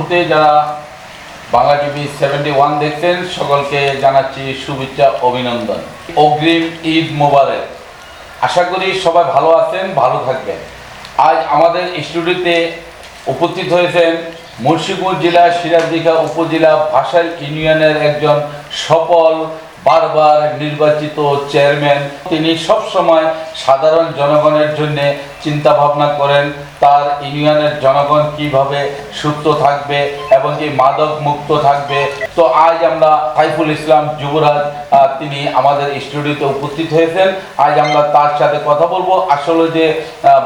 মুহূর্তে যারা Bangla TV seventy one দেখছেন, সকলকে জানাচ্ছি শুভেচ্ছা, অভিনন্দন। অগ্রিম ঈদ মোবারক। আশা করি সবাই ভালো আছেন, ভালো থাকবেন। আজ আমাদের স্টুডিওতে উপস্থিত হয়েছেন মুন্সিগঞ্জ জেলা সিরাজদিঘা উপজেলা ভাষাল ইউনিয়নের একজন সফল বারবার নির্বাচিত চেয়ারম্যান। তিনি সব সময় সাধারণ জনগণের জন্য চিন্তা ভাবনা করেন, তার ইউনিয়নের জনগণ কীভাবে সুস্থ থাকবে এবং কি মাদক মুক্ত থাকবে। তো আজ আমরা সাইফুল ইসলাম যুবরাজ তিনি আমাদের স্টুডিওতে উপস্থিত হয়েছেন। আজ আমরা তার সাথে কথা বলব। আসলে যে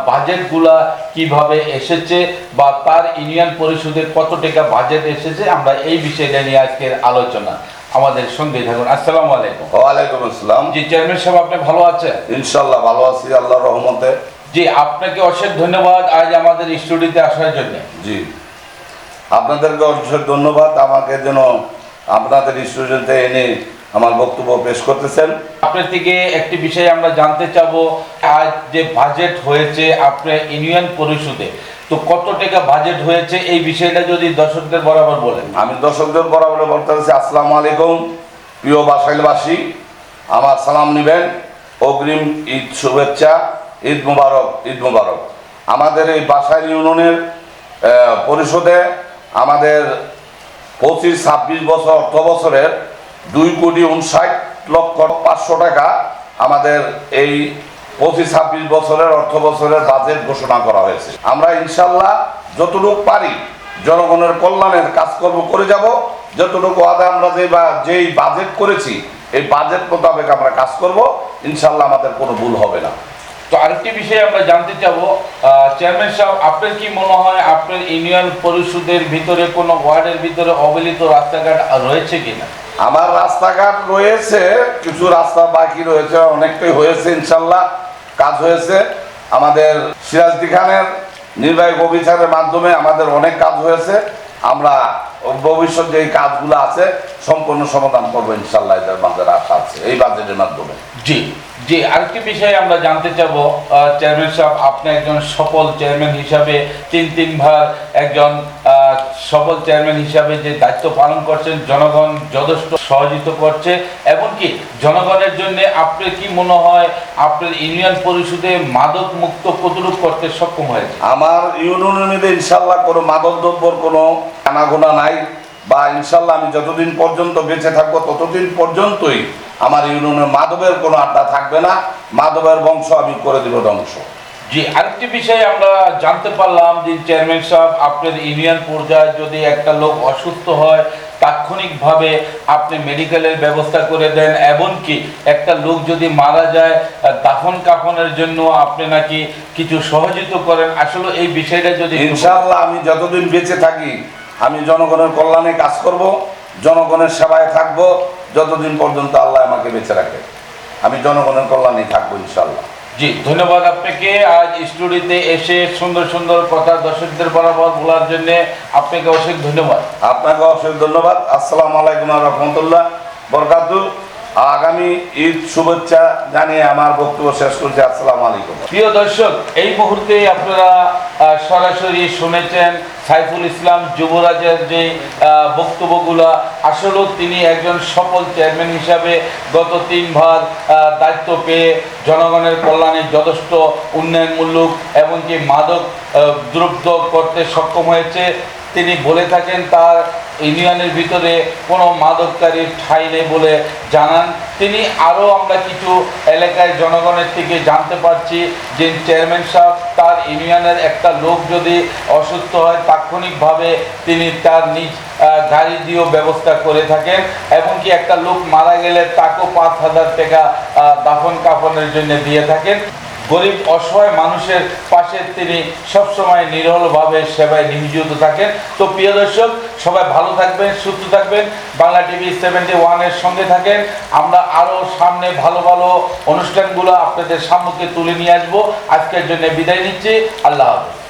বাজেটগুলা কীভাবে এসেছে বা তার ইউনিয়ন পরিষদের কত টাকা বাজেট এসেছে, আমরা এই বিষয়টা নিয়ে আজকের আলোচনা। আমাদের সঙ্গে থাকুন। আসসালামু আলাইকুম। ওয়ালাইকুম আসসালাম। জি চেয়ারম্যান সাহেব আপনি ভালো আছেন? ইনশাল্লাহ ভালো আছি আল্লাহর রহমতে। জি আপনাকে অশেষ ধন্যবাদ আজ আমাদের স্টুডিওতে আসার জন্য। জি। আপনাদেরকে অশেষ ধন্যবাদ আমাকে যেন আপনাদের স্টুডিওতে এনে আমার বক্তব্য পেশ করতেছেন। আপনার থেকে একটি বিষয় আমরা জানতে চাবো। আজ যে বাজেট হয়েছে আপনার ইউনিয়ন পরিষদে তো কত টাকা বাজেট হয়েছে? এই বিষয়টা যদি দর্শকদের বরাবর বলেন। আমি দর্শকদের বরাবর বলতে চাচ্ছি আসসালামু আলাইকুম, প্রিয় বাসাইলবাসী, আমার সালাম নেবেন। অগ্রিম ঈদ শুভেচ্ছা, ঈদ মুবারক ঈদ মুবারক। আমাদের এই বাসাইল ইউনিয়নের পরিষদে আমাদের পঁচিশ, ছাব্বিশ বছর, অর্থ বছরের দুই কোটি উনষাট লক্ষ পাঁচশো টাকা আমাদের এই পঁচিশ ছাব্বিশ বছরের অর্থ বছরের বাজেট ঘোষণা করা হয়েছে। আমরা ইনশাল্লাহ যতটুকু পারি জনগণের কল্যাণের কাজকর্ম করে যাব। যতটুকু আদা আমরা যে বা যেই বাজেট করেছি এই বাজেট মোতাবেক আমরা কাজ করব। ইনশাল্লাহ আমাদের কোনো ভুল হবে না। তো আরেকটি বিষয় আমরা জানতে চাবো চেয়ারম্যান সাহেব আপনার কি মনে হয় আপনার ইউনিয়ন পরিষদের ভিতরে কোনো ওয়ার্ডের ভিতরে অবহেলিত রাস্তাঘাট রয়েছে কিনা? আমার রাস্তাঘাট রয়েছে কিছু রাস্তা বাকি রয়েছে অনেকটাই হয়েছে ইনশাল্লাহ। কাজ হয়েছে। আমাদের সিরাজদি খানের নির্বাহী অফিসারের মাধ্যমে আমাদের অনেক কাজ হয়েছে। আমরা ভবিষ্যৎ যে কাজগুলো আছে, সম্পূর্ণ সমাধান করব ইনশাল্লাহ এদের মাঝে আশা আছে, এই বাজেটের মাধ্যমে। জি জি, আরেকটি বিষয়ে আমরা জানতে চাবো চেয়ারম্যান সাহেব, আপনি একজন সফল চেয়ারম্যান হিসাবে তিন তিনবার একজন সফল চেয়ারম্যান হিসাবে যে দায়িত্ব পালন করছেন, জনগণ যথেষ্ট সহযোগিত করছে, এমনকি জনগণের জন্য আপনার কি মনে হয় আপনার ইউনিয়ন পরিষদে মাদক মুক্ত কতটুকু করতে সক্ষম হয়েছে? আমার ইউনিয়নে ইনশাল্লাহ কোনো মাদক দ্রব্যর কোনো আনাগোনা নাই বা ইনশাল্লাহ আমি যতদিন পর্যন্ত বেঁচে থাকব ততদিন পর্যন্তই আমার ইউনিয়নে মাদকের কোনো আড্ডা থাকবে না। মাদকের বংশ আমি করে দিব ধ্বংস। জি, আরেকটি বিষয় আমরা জানতে পারলাম যে চেয়ারম্যান সাহেব, আপনার ইউনিয়ন পর্যায়ে যদি একটা লোক অসুস্থ হয়, তাৎক্ষণিকভাবে আপনি মেডিকেলের ব্যবস্থা করে দেন, এমনকি একটা লোক যদি মারা যায় দাফন কাফনের জন্য আপনি নাকি কিছু সহযোগিত করেন, আসলে এই বিষয়টা যদি ইনশাল্লাহ আমি যতদিন বেঁচে থাকি, আমি জনগণের কল্যাণে কাজ করব, জনগণের সেবায় থাকব, যতদিন পর্যন্ত আল্লাহ আমাকে বেঁচে রাখে। আমি জনগণের কল্যাণেই থাকব ইনশাল্লাহ জি ধন্যবাদ আপনাকে। আজ স্টুডিওতে এসে সুন্দর সুন্দর কথা দর্শকদের বরাবর বলার জন্য আপনাকে অশেষ ধন্যবাদ। আপনাকে অশেষ ধন্যবাদ। আসসালামু আলাইকুম রহমতুল্লাহ বরকাতু আগামী ঈদ শুভেচ্ছা জানিয়ে আমার বক্তব্য শেষ করছি। আসসালামু আলাইকুম। প্রিয় দর্শক এই মুহূর্তে আপনারা সরাসরি শুনেছেন সাইফুল ইসলাম যুবরাজের যে বক্তব্যগুলো আসলেও তিনি একজন সফল চেয়ারম্যান হিসাবে গত তিনবার দায়িত্ব পেয়ে জনগণের কল্যাণে যথেষ্ট উন্নয়নমূলক এমনকি মাদক আহ, দ্রব্য করতে সক্ষম হয়েছে। তিনি বলে থাকেন তার ইউনিয়নের ভিতরে কোনো মাদককারীর ঠাঁই নেই বলে জানান। তিনি আরও আমরা কিছু এলাকায় জনগণের থেকে জানতে পারছি যে চেয়ারম্যান সাহেব ইউনিয়নের একটা লোক যদি অসুস্থ হয়, তাৎক্ষণিকভাবে তিনি তার নিজ গাড়ি দিয়েও ব্যবস্থা করে থাকেন। এমনকি একটা লোক মারা গেলে তাকেও পাঁচ হাজার টাকা দাফন কাফনের জন্য দিয়ে থাকেন। গরিব, অসহায় মানুষের পাশে তিনি সবসময় নিরলভাবে সেবায় নিয়োজিত থাকেন। তো প্রিয় দর্শক, সবাই ভালো থাকবেন, সুস্থ থাকবেন। বাংলা টিভি সেভেন্টি ওয়ানের সঙ্গে থাকেন। আমরা আরও সামনে ভালো ভালো অনুষ্ঠানগুলো আপনাদের সামনে তুলে নিয়ে আসব। আজকের জন্য বিদায় নিচ্ছি। আল্লাহ হাফেজ।